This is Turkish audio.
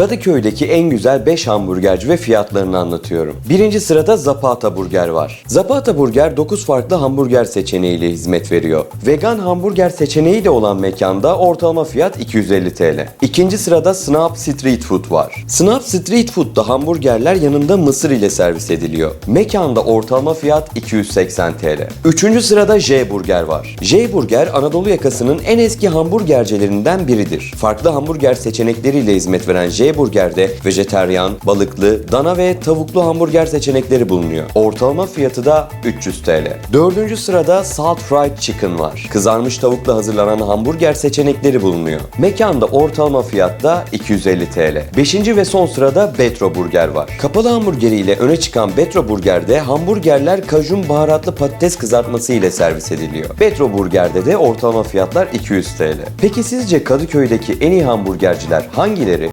Kadıköy'deki en güzel 5 hamburgerci ve fiyatlarını anlatıyorum. Birinci sırada Zapata Burger var. Zapata Burger 9 farklı hamburger seçeneğiyle hizmet veriyor. Vegan hamburger seçeneği de olan mekanda ortalama fiyat 250 TL. İkinci sırada Snap Street Food var. Snap Street Food'da hamburgerler yanında mısır ile servis ediliyor. Mekanda ortalama fiyat 280 TL. Üçüncü sırada J Burger var. J Burger Anadolu yakasının en eski hamburgercilerinden biridir. Farklı hamburger seçenekleriyle hizmet veren J Burger'de vejeteryan, balıklı, dana ve tavuklu hamburger seçenekleri bulunuyor. Ortalama fiyatı da 300 TL. Dördüncü sırada Salt Fried Chicken var. Kızarmış tavukla hazırlanan hamburger seçenekleri bulunuyor. Mekanda ortalama fiyat da 250 TL. Beşinci ve son sırada Betro Burger var. Kapalı hamburgeriyle öne çıkan Betro Burger'de hamburgerler kajun baharatlı patates kızartması ile servis ediliyor. Betro Burger'de de ortalama fiyatlar 200 TL. Peki sizce Kadıköy'deki en iyi hamburgerciler hangileri?